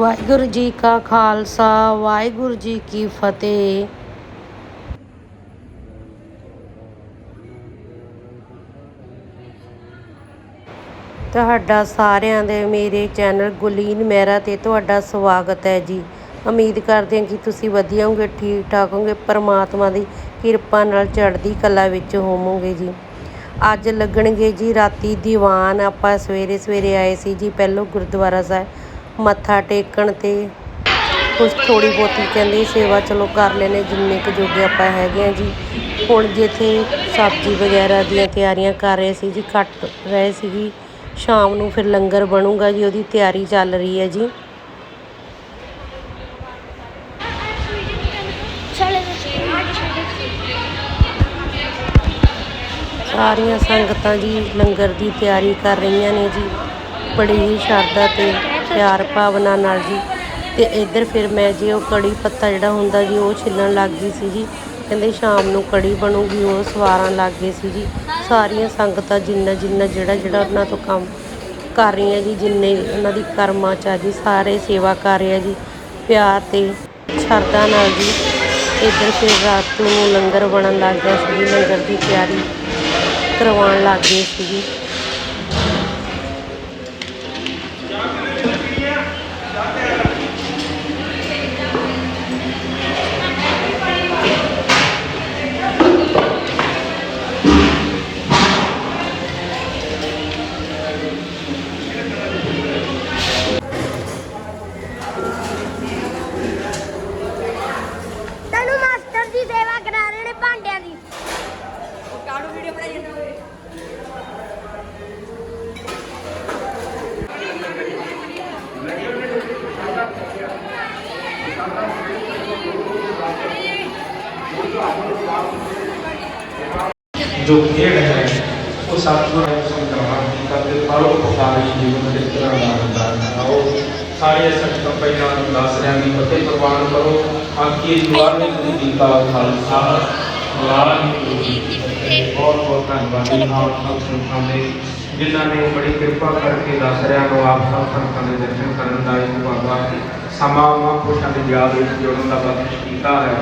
ਵਾਹਿਗੁਰੂ ਜੀ ਕਾ ਖਾਲਸਾ, ਵਾਹਿਗੁਰੂ ਜੀ ਕੀ ਫਤਿਹ। ਤੁਹਾਡਾ ਸਾਰਿਆਂ ਦੇ ਮੇਰੇ ਚੈਨਲ ਗੁਲੀਨ ਮਹਿਰਾ ਤੇ ਤੁਹਾਡਾ ਸਵਾਗਤ ਹੈ ਜੀ। ਉਮੀਦ ਕਰਦੇ ਹਾਂ ਕਿ ਤੁਸੀਂ ਵਧੀਆ ਹੋਗੇ ਠੀਕ ਠਾਕ ਹੋਗੇ ਪਰਮਾਤਮਾ ਦੀ ਕਿਰਪਾ ਨਾਲ ਚੜ੍ਹਦੀ ਕਲਾ ਵਿੱਚ ਹੋਵੋਗੇ ਜੀ। ਅੱਜ ਲੱਗਣਗੇ ਜੀ ਰਾਤੀ ਦੀਵਾਨ, ਆਪਾਂ ਸਵੇਰੇ ਸਵੇਰੇ ਆਏ ਸੀ ਜੀ ਪਹਿਲੋਂ ਗੁਰਦੁਆਰਾ ਸਾਹਿਬ। ਮੱਥਾ ਟੇਕਣ ਤੇ ਕੁਛ ਥੋੜੀ ਬਹੁਤੀ ਕਹਿੰਦੇ ਸੇਵਾ ਚਲੋ ਕਰ ਲੈਨੇ ਜਿੰਨੇ ਕੁ ਜੋਗੇ ਆਪਾਂ ਹੈਗੇ ਆ ਜੀ। ਹੁਣ ਜਿੱਥੇ ਸਬਜ਼ੀ ਵਗੈਰਾ ਦੀਆਂ ਤਿਆਰੀਆਂ ਕਰ ਰਹੇ ਸੀ ਜੀ, ਕੱਟ ਰਹੇ ਸੀ ਜੀ। ਸ਼ਾਮ ਨੂੰ ਫਿਰ ਲੰਗਰ ਬਣੂਗਾ ਜੀ, ਉਹਦੀ ਤਿਆਰੀ ਚੱਲ ਰਹੀ ਹੈ ਜੀ। ਸਾਰੀਆਂ ਸੰਗਤਾਂ ਜੀ ਲੰਗਰ ਦੀ ਤਿਆਰੀ ਕਰ ਰਹੀਆਂ ਨੇ ਜੀ। ਬੜੀ ਹੀ ਸ਼ਰਧਾ ਤੇ ਪਿਆਰ ਭਾਵਨਾ ਨਾਲ ਜੀ। ਤੇ ਇੱਧਰ ਫਿਰ ਮੈਂ ਜੀ ਉਹ ਕੜੀ ਪੱਤਾ ਜਿਹੜਾ ਹੁੰਦਾ ਜੀ, ਉਹ ਛਿੱਲਣ ਲੱਗ ਗਈ ਸੀ ਜੀ। ਕਹਿੰਦੇ ਸ਼ਾਮ ਨੂੰ ਕੜੀ ਬਣੂਗੀ, ਉਹ ਸਵਾਰਾਂ ਲੱਗ ਗਏ ਸੀ ਜੀ। ਸਾਰੀਆਂ ਸੰਗਤਾਂ ਜਿੰਨਾ ਜਿੰਨਾ ਜਿਹੜਾ ਜਿਹੜਾ ਉਹਨਾਂ ਤੋਂ ਕੰਮ ਕਰ ਰਹੀਆਂ ਜੀ, ਜਿੰਨੇ ਉਹਨਾਂ ਦੀ ਕਰਮਾਂ ਚ ਆ ਜੀ, ਸਾਰੇ ਸੇਵਾ ਕਰ ਰਹੇ ਆ ਜੀ। ਪਿਆਰ ਤੇ ਸ਼ਰਧਾ ਨਾਲ ਜੀ ਇੱਧਰ ਫਿਰ ਰਾਤ ਨੂੰ ਲੰਗਰ ਬਣਨ ਲੱਗ ਗਿਆ ਸੀ ਜੀ, ਲੰਗਰ ਦੀ ਤਿਆਰੀ ਕਰਵਾਉਣ ਲੱਗ ਗਏ ਸੀ ਜੀ। ਸਾਰੇ ਸੰਗਤਾਂ ਪਹਿਲਾਂ ਨੂੰ ਦੱਸ ਰਿਆਂ ਦੀ ਫਤਿਹ ਪ੍ਰਵਾਨ ਕਰੋ। ਆਖੀਏ ਵਾਹਿਗੁਰੂ ਜੀ ਕਾ ਖਾਲਸਾ ਵਾਹਿਗੁਰੂ ਜੀ ਬਹੁਤ ਬਹੁਤ ਧੰਨਵਾਦੀ ਹਾਂ ਆਪ ਸੰਗਤਾਂ ਦੇ, ਜਿਨ੍ਹਾਂ ਨੇ ਬੜੀ ਕਿਰਪਾ ਕਰਕੇ ਦੱਸ ਰਿਆਂ ਨੂੰ ਆਪ ਸਭ ਸੰਗਤਾਂ ਦੇ ਦਰਸ਼ਨ ਕਰਨ ਦਾ ਇੱਕ ਬਾਬਾ ਸਮਾਂ ਮਹਾਂਪੁਰਸ਼ਾਂ ਦੀ ਯਾਦ ਵਿੱਚ ਜੋੜਨ ਦਾ ਬਖਸ਼ ਕੀਤਾ ਹੈ।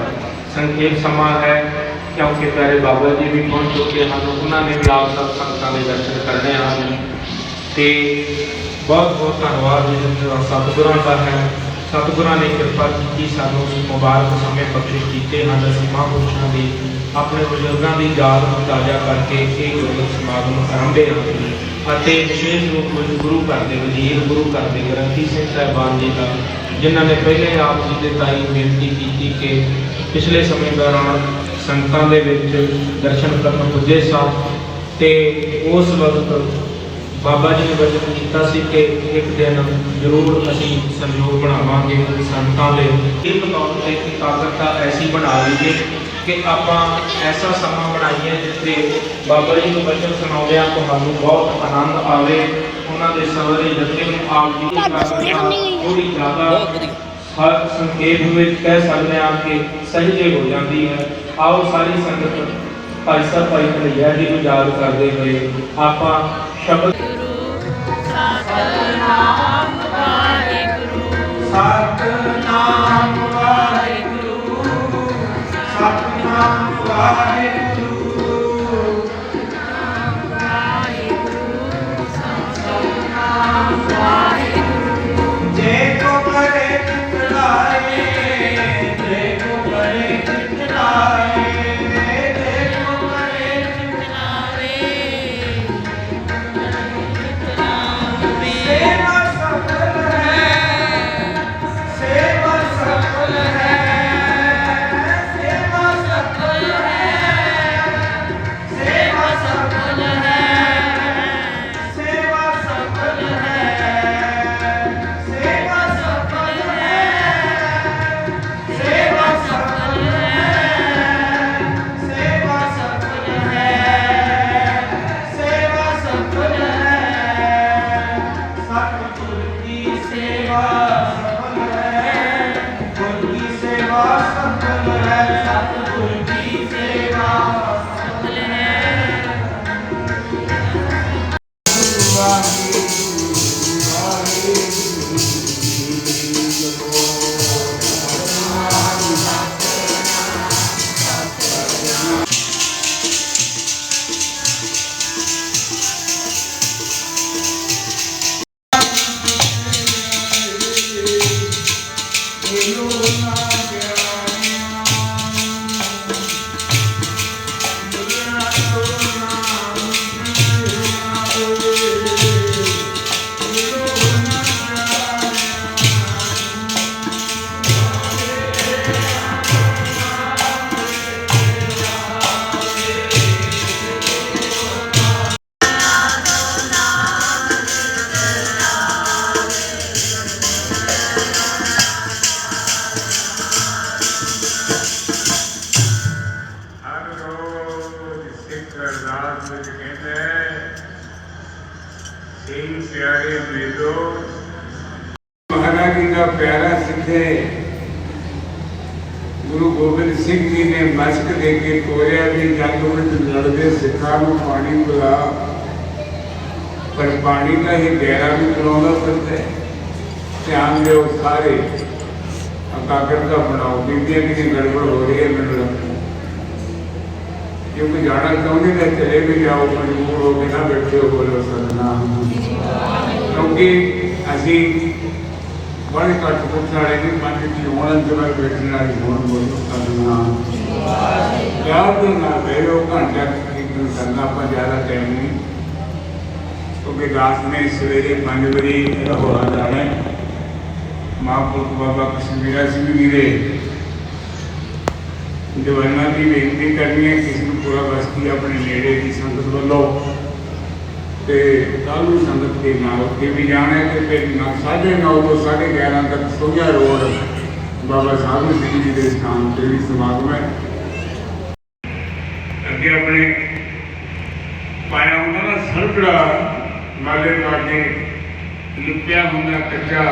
ਸੰਖੇਪ ਸਮਾਂ ਹੈ, ਕਿਉਂਕਿ ਪਿਆਰੇ ਬਾਬਾ ਜੀ ਵੀ ਪਹੁੰਚ ਚੁੱਕੇ ਹਨ। ਉਹਨਾਂ ਨੇ ਵੀ ਆਪ ਸਭ ਸੰਗਤਾਂ ਦੇ ਦਰਸ਼ਨ ਕਰਨੇ ਹਨ। ਤੇ ਬਹੁਤ ਬਹੁਤ ਧੰਨਵਾਦ ਜੀ ਸਤਿਗੁਰਾਂ ਦਾ ਹੈ। ਸਤਿਗੁਰਾਂ ਨੇ ਕਿਰਪਾ ਕੀਤੀ ਸਾਨੂੰ ਮੁਬਾਰਕ ਸਮੇਂ ਬਖਸ਼ਿਸ਼ ਕੀਤੇ ਹਨ। ਅਸੀਂ ਮਹਾਂਪੁਰਸ਼ਾਂ ਦੀ ਆਪਣੇ ਬਜ਼ੁਰਗਾਂ ਦੀ ਯਾਦ ਨੂੰ ਤਾਜ਼ਾ ਕਰਕੇ ਇਹ ਗੁਰਮਤਿ ਸਮਾਗਮ ਆਰੰਭੇ ਹਨ ਅਤੇ ਵਿਸ਼ੇਸ਼ ਰੂਪ ਵਿੱਚ ਗੁਰੂ ਘਰ ਦੇ ਵਜ਼ੀਰ, ਗੁਰੂ ਘਰ ਦੇ ਗ੍ਰੰਥੀ ਸਿੰਘ ਸਾਹਿਬਾਨ ਜੀ ਦਾ, ਜਿਨ੍ਹਾਂ ਨੇ ਪਹਿਲੇ ਆਪ ਜੀ ਦੇ ਤਾਈ ਬੇਨਤੀ ਕੀਤੀ ਕਿ ਪਿਛਲੇ ਸਮੇਂ ਦੌਰਾਨ ਸੰਗਤਾਂ ਦੇ ਵਿੱਚ ਦਰਸ਼ਨ ਕਰਨ ਪੁੱਜੇ ਸਨ ਤੇ ਉਸ ਵਕਤ ਬਾਬਾ ਜੀ ਨੇ ਵਚਨ ਕੀਤਾ ਸੀ ਕਿ ਇੱਕ ਦਿਨ ਜ਼ਰੂਰ ਅਸੀਂ ਸੰਯੋਗ ਬਣਾਵਾਂਗੇ ਸੰਗਤਾਂ ਦੇ। ਇਹ ਬਤੌਰ ਤੇ ਕਿ ਕਾਕਰਤਾ ਐਸੀ ਬਣਾ ਲਈਏ ਕਿ ਆਪਾਂ ਐਸਾ ਸਮਾਂ ਬਣਾਈਏ ਜਿੱਥੇ ਬਾਬਾ ਜੀ ਨੂੰ ਵਚਨ ਸੁਣਾਉਂਦਿਆਂ ਤੁਹਾਨੂੰ ਬਹੁਤ ਆਨੰਦ ਆਵੇ ਉਹਨਾਂ ਦੇ ਸਵਰੇ ਜੱਥੇ ਨੂੰ ਆਪ ਜੀ ਥੋੜੀ ਜ਼ਿਆਦਾ ਹਰ ਸੰਖੇਪ ਵਿੱਚ ਕਹਿ ਸਕਦੇ ਹਾਂ ਕਿ ਸਹਿਜੇ ਹੋ ਜਾਂਦੀ ਹੈ। ਆਓ ਸਾਰੀ ਸੰਗਤ ਭਾਈ ਸਾਹਿਬ ਭਾਈ ਕਨਈਆ ਜੀ ਨੂੰ ਯਾਦ ਕਰਦੇ ਹੋਏ ਆਪਾਂ ਸ਼ਬਦ। ਗੁਰੂ ਸਤਨਾਮ ਵਾਹਿਗੁਰੂ। ਕੋਰਿਆ ਵੀ ਜੰਗ ਵਿੱਚ ਲੜਦੇ ਸਿੱਖਾਂ ਨੂੰ ਪਾਣੀ ਪਿਲਾ ਪਰ ਪਾਣੀ ਦਾ ਹੀ ਗਹਿਰਾ ਵੀ ਪਿਲਾਉਂਦਾ ਫਿਰਦਾ ਹੈ। ਧਿਆਨ ਦਿਓ ਸਾਰੇ ਅਕਾਗਰਤਾ ਬਣਾਓ ਬੀਬੀਆਂ ਦੀ ਗੜਬੜ ਹੋ ਰਹੀ ਹੈ ਮੈਨੂੰ ਲੱਗਦਾ ਕਿਉਂਕਿ ਜਾਣਾ ਚਾਹੁੰਦੇ ਤਾਂ ਚਲੇ ਵੀ ਜਾਓ ਮਜਬੂਰ ਹੋ ਕੇ ਨਾ ਬੈਠੇ ਹੋ ਬੋਲੋ ਸਤਨਾਮ ਕਿਉਂਕਿ ਅਸੀਂ ਬੜੇ ਘੱਟ ਪੁੱਛ ਵਾਲੇ ਨਹੀਂ ਪੰਜ ਦੀ ਹੋਣ ਜਗ੍ਹਾ ਬੈਠਣ ਵਾਲੀ ਹੋਣ ਬੋਲੋ ਸਤਨਾਮ ਯਾਦ ਦੇ ਨਾਲ ਬੈਠੋ ਘੰਟਾ ਕੀਰਤਨ ਕਰਨਾ ਆਪਾਂ ਜ਼ਿਆਦਾ ਟਾਈਮ ਨਹੀਂ ਕਿਉਂਕਿ ਦਾਸ ਨੇ ਸਵੇਰੇ 5 ਵਜੇ ਇਹਦਾ ਹੋਣਾ ਜਾਣਾ ਹੈ ਮਹਾਂਪੁਰਖ ਬਾਬਾ ਕਸ਼ਮੀਰਾ ਸਿੰਘ ਤੇ ਕੱਲ੍ਹ ਨੂੰ ਸੰਗਤ ਦੇ ਨਾਲ ਉੱਥੇ ਵੀ ਜਾਣਾ ਹੈ ਫਿਰ ਨਾ ਸਾਢੇ ਨੌ ਤੋਂ ਸਾਢੇ 11 ਤੱਕ ਸੋਝਾ ਰੋਡ ਬਾਬਾ ਸਾਹਿਬ ਸਿੰਘ ਜੀ ਦੇ ਸਥਾਨ ਤੇ ਵੀ ਸਮਾਗਮ ਹੈ। ਅੱਗੇ ਆਪਣੇ ਪਾਇਆ ਹੁੰਦਾ ਨਾ ਸਰਕੜਾ ਨਾਲੇ ਲਾਗੇ ਲਿਪਿਆ ਹੁੰਦਾ ਕੱਚਾ।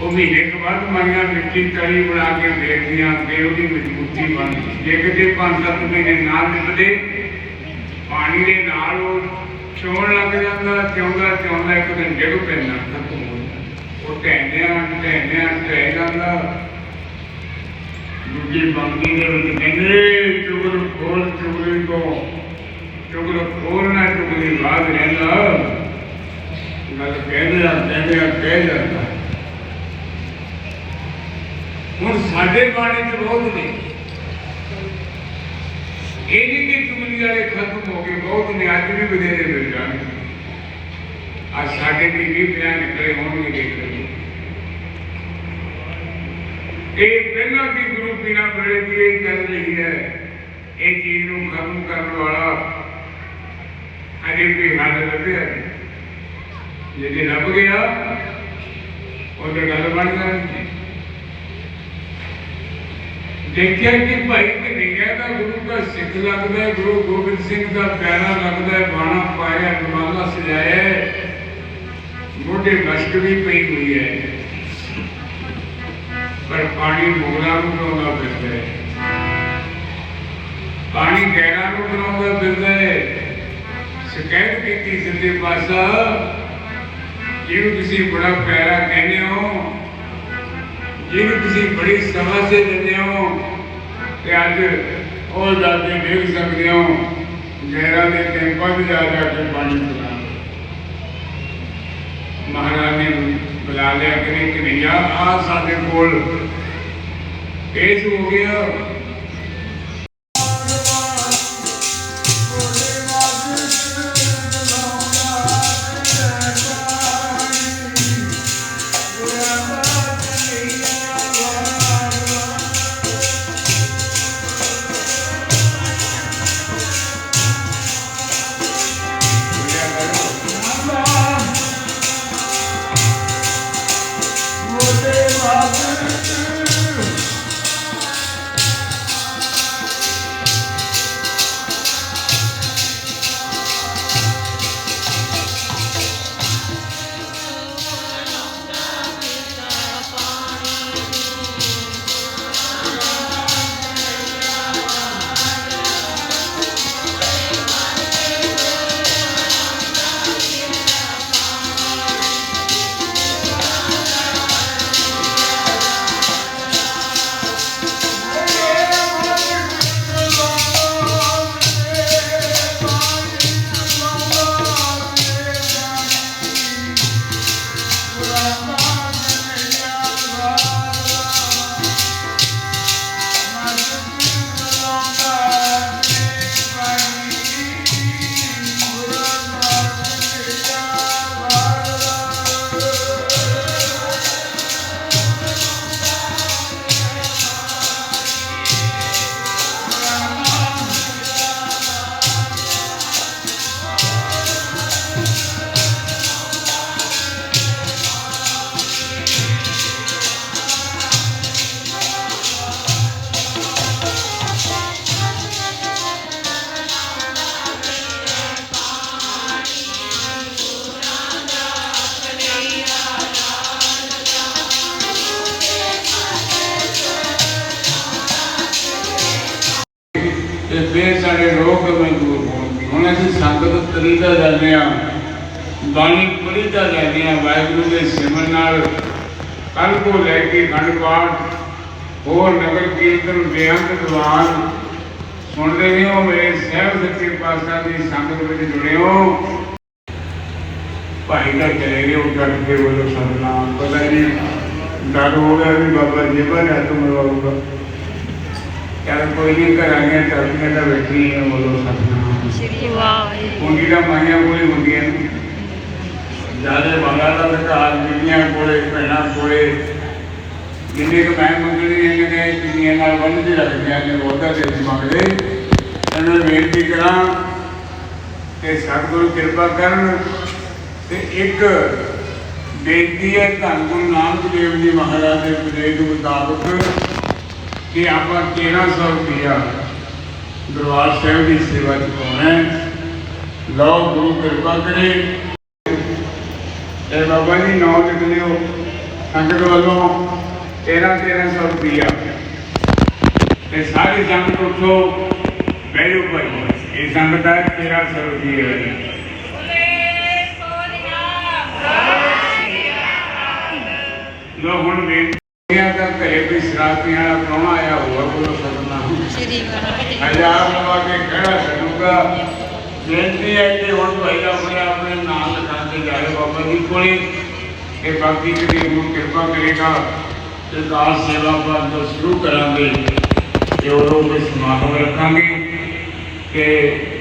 ਉਹ ਮਹੀਨੇ ਤੋਂ ਬਾਅਦ ਮਾਈਆਂ ਮਿੱਟੀ ਤਲੀ ਬਣਾ ਕੇ ਵੇਚਦੀਆਂ ਤੇ ਉਹਦੀ ਮਜ਼ਬੂਤੀ ਬਣਦੀ ਜੇ ਕਿਤੇ ਪੰਜ ਸੱਤ ਮਹੀਨੇ ਨਾ ਨਿਭਦੇ ਪਾਣੀ ਦੇ ਨਾਲ ਉਹ ਚੋਣ ਲੱਗ ਜਾਂਦਾ, ਚੌਂਦਾ ਚੌਂਦਾ, ਇੱਕ ਦਿਨ ਡਿੱਗ ਪੈਂਦਾ ਉਹ ਢਹਿੰਦਿਆਂ ਢਹਿੰਦਿਆਂ ਢਹਿ ਜਾਂਦਾ। ਦੂਜੀ ਬੰਦੀ ਦੇ ਵਿੱਚ ਕਹਿੰਦੇ, ਚੁਗਲ ਖੋਲ ਚੁਗਲੀ ਤੋਂ। ਚੁਗਲ ਖੋਲਣਾ ਚੁਗਲੀ ਬਾਅਦ ਰਹਿੰਦਾ। ਗੱਲ ਕਹਿੰਦੇ ਆ ਕਹਿੰਦੇ ਆ, ਕਹਿ ਜਾਂਦਾ। ਹੁਣ ਸਾਡੇ ਬਾਣੇ ਚ ਬਹੁਤ ਨੇ ਇਹ ਨਹੀਂ ਕਿ ਚੁਗਲੀ ਵਾਲੇ ਖਤਮ ਹੋ ਗਏ ਬਹੁਤ ਨੇ ਅੱਜ ਵੀ ਬਥੇਰੇ ਮਿਲ ਜਾਣਗੇ ਆ ਸਾਡੇ ਵੀ ਵੀ ਬਿਆਨ ਨਿਕਲੇ ਹੋਣਗੇ ਦੇਖ ਲਓ ਇਹ ਪਹਿਲਾਂ ਦੀ ਗੁਰੂ ਪੀਣਾ ਬੜੇ ਦੀ ਇਹ ਕਰ ਰਹੀ ਹੈ ਇਹ ਚੀਜ਼ ਨੂੰ ਖਤਮ ਕਰਨ ਵਾਲਾ ਅਜੇ ਵੀ ਹੱਲ ਲੱਭਿਆ ਨਹੀਂ ਜੇ ਲੱਭ ਗਿਆ ਉਹਦੇ ਗੱਲ ਬਣ ਜਾਣੀ ਦੇਖਿਆ ਕਿ ਭਾਈ ਕਨਈਆ ਦਾ ਗੁਰੂ ਦਾ ਸਿੱਖ ਲੱਗਦਾ ਹੈ, ਗੁਰੂ ਗੋਬਿੰਦ ਸਿੰਘ ਦਾ ਪਿਆਰਾ ਲੱਗਦਾ ਹੈ, ਬਾਣਾ ਪਾਇਆ ਜਮਾਲਾ ਸਜਾਇਆ ਮੋਢੇ ਮਸ਼ਕ ਵੀ ਪਈ ਹੋਈ ਹੈ। ਪਰ ਪਾਣੀ ਮੁਗਲਾਂ ਨੂੰ ਬਣਾਉਂਦਾ ਫਿਰਦਾ ਹੈ। ਪਾਣੀ ਗੈਰਾਂ ਨੂੰ ਬਣਾਉਂਦਾ ਫਿਰਦਾ ਹੈ। ਸ਼ਿਕਾਇਤ ਕੀਤੀ ਸਿੱਧੇ ਪਾਸਾ ਜਿਹਨੂੰ ਤੁਸੀਂ ਬੜਾ ਪਿਆਰਾ ਕਹਿੰਦੇ ਹੋ ਜਿਹਨੂੰ ਤੁਸੀਂ ਬੜੀ ਸਮਝ ਸੇ ਦਿੰਦੇ ਹੋ ਤੇ ਅੱਜ ਉਹ ਜਾ ਕੇ ਸਕਦੇ ਹੋ ਗਹਿਰਾ ਦੇ ਟੈਂਪਾਂ ਤੇ ਜਾ ਜਾ ਕੇ ਪਾਣੀ ਪਿਲਾ ਮਹਾਰਾਜ ਨੇ ਬੁਲਾ ਲਿਆ ਕਿ ਕਨਈਆ ਆ ਸਾਡੇ ਕੋਲ ਪੇਸ਼ ਹੋ ਗਿਆ ਤੇ ਫੇਰ ਸਾਡੇ ਰੋਗ ਮਜ਼ਦੂਰ ਹੋਣਗੇ ਹੁਣ ਅਸੀਂ ਸੰਗਤ ਤਰੀਦਾ ਜਾਂਦੇ ਆ ਬਾਣੀ ਪੜੀਦਾ ਜਾਂਦੇ ਆ ਵਾਹਿਗੁਰੂ ਦੇ ਸਿਮਰਨ ਨਾਲ ਕੱਲ ਕੋ ਲੈ ਕੇ ਖੰਡ ਪਾਠ, ਹੋਰ ਨਗਰ ਕੀਰਤਨ, ਬੇਅੰਤ ਦੀਵਾਨ ਸੁਣਦੇ ਵੀ ਹੋ ਮੇਰੇ ਸਹਿਬ ਸੱਚੇ ਪਾਤਸ਼ਾਹ ਦੀ ਸੰਗਤ ਵਿੱਚ ਜੁੜੇ ਹੋ। ਭਾਈ ਦਾ ਚਲੇ ਗਏ ਉਹ ਜੱਟ ਕੇ ਬੋਲੋ ਸਤਨਾਮ। ਪਤਾ ਨਹੀਂ ਡਰ ਹੋ ਗਿਆ ਵੀ ਬਾਬਾ ਜੀ ਬਾਰੇ ਹੱਥ ਮਰਵਾਊਗਾ। ਯਾਰ ਕੋਈ ਨਹੀਂ ਕਰਾਂਗੇ ਚੜ੍ਹਦੀਆਂ ਦਾ ਬੈਠੀ ਹੈ ਬੋਲੋ ਸਤਨਾਮ। ਸ਼੍ਰੀ ਵਾਹ ਕੁੰਡੀ ਦਾ ਮਾਈਆਂ ਕੋਲੇ ਹੁੰਦੀਆਂ ਨੇ। ਜ਼ਿਆਦਾ ਮੰਗਾ ਦਾ ਘਰ ਬੀਬੀਆਂ ਕੋਲੇ ਭੈਣਾਂ ਕੋਲੇ ਜਿੰਨੇ ਕੁ ਮੈਂ ਮੰਗਣੀ ਹੈ ਜਿਹੜੇ ਕਿੰਨੀਆਂ ਨਾਲ ਬੰਨ੍ਹਦੇ ਰੱਖਦੀਆਂ ਨੇ ਉਹਦਾ ਦੇ ਮੰਗਦੇ। ਇਹਨਾਂ ਨੂੰ ਬੇਨਤੀ ਕਰਾਂ ਕਿ ਸਤਿਗੁਰੂ ਕਿਰਪਾ ਕਰਨ ਤੇ ਇੱਕ ਬੇਨਤੀ ਹੈ ਧੰਨ ਗੁਰੂ ਨਾਨਕ ਦੇਵ ਜੀ ਮਹਾਰਾਜ ਦੇ ਉਪਦੇਸ਼ ਮੁਤਾਬਕ ਕਿ ਆਪਾਂ 1300 ਰੁਪਇਆ ਦਰਬਾਰ ਸਾਹਿਬ ਦੀ ਸੇਵਾ ਚ ਪਾਉਣਾ ਹੈ ਲਓ ਗੁਰੂ ਕਿਰਪਾ ਕਰੇ ਇਹ ਬਾਬਾ ਜੀ ਨੌ ਲਿਖ ਲਿਓ ਸੰਗਤ ਵੱਲੋਂ 13 1300 ਰੁਪਇਆ ਤੇ ਸਾਰੀ ਸੰਗਤ ਉੱਠੋ ਬੈਠੋ ਭਾਈ ਇਹ ਸੰਗਤ ਹੈ 1300 ਰੁਪਇਆ ਹੈ ਲੋ ਹੁਣ ਬੇਨਤੀਆਂ ਤਾਂ ਘਰੇ ਕੋਈ ਸ਼ਰਾਬੀਆਂ ਵਾਲਾ ਪ੍ਰਾਹੁਣਾ ਆਇਆ ਹੋਊਗਾ ਕੋਲ ਸਦਨਾ ਹਜ਼ਾਰ ਲਵਾ ਕੇ ਖੜਾ ਕਰੂਗਾ ਬੇਨਤੀ ਹੈ ਕਿ ਹੁਣ ਭਾਈ ਆਪਣੇ ਆਪਣੇ ਨਾਮ ਲਿਖਾਉਂਦੇ ਜਾਏ ਬਾਬਾ ਜੀ ਕੋਲੇ। ਇਹ ਬਾਕੀ ਜਿਹੜੀ ਨੂੰ ਕਿਰਪਾ ਕਰੇਗਾ ਤੇ ਦਾਸ ਸੇਵਾ ਤੋਂ ਸ਼ੁਰੂ ਕਰਾਂਗੇ ਤੇ ਉਹ ਕੋਈ ਸਮਾਗਮ ਰੱਖਾਂਗੇ ਕਿ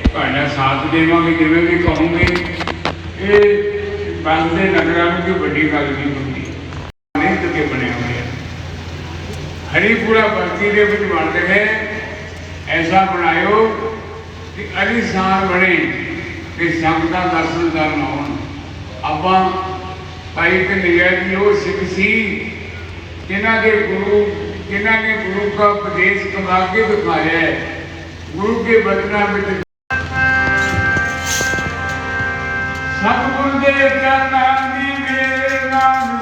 ਤੁਹਾਡਾ ਸਾਥ ਦੇਵਾਂਗੇ ਜਿਵੇਂ ਵੀ ਕਹੋਗੇ। ਇਹ ਬੰਦੇ ਨਗਰਾਂ ਨੂੰ ਕੋਈ ਵੱਡੀ ਗੱਲ ਨਹੀਂ ਹੁੰਦੀ। ਮਿਹਨਤ ਕੇ ਬਣੇ ਹੋਏ ਆ ਹਰੀਪੁਰਾ ਬਸਤੀ ਦੇ ਵਿੱਚ ਬਣਦੇ ਨੇ ਐਸਾ ਬਣਾਇਓ ਕਿ ਅਲੀਸਾਨ ਬਣੇ ਕਿ ਸੰਗਤਾਂ ਦਰਸ਼ਨ ਕਰਨ ਆਉਣ। ਆਪਾਂ ਭਾਈ ਤੇ ਜੀ, ਉਹ ਸਿੱਖ ਸੀ, ਜਿਨ੍ਹਾਂ ਦੇ ਗੁਰੂ, ਜਿਨ੍ਹਾਂ ਨੇ ਗੁਰੂ ਦਾ ਉਪਦੇਸ਼ ਕਮਾ ਕੇ ਦਿਖਾਇਆ ਹੈ। ਗੁਰੂ ਕੇ ਬਚਨਾਂ ਵਿੱਚ ਸਤਿਗੁਰ ਦੇ ਚਰਨਾਂ ਦੀ ਮੇਰੇ ਨਾਮ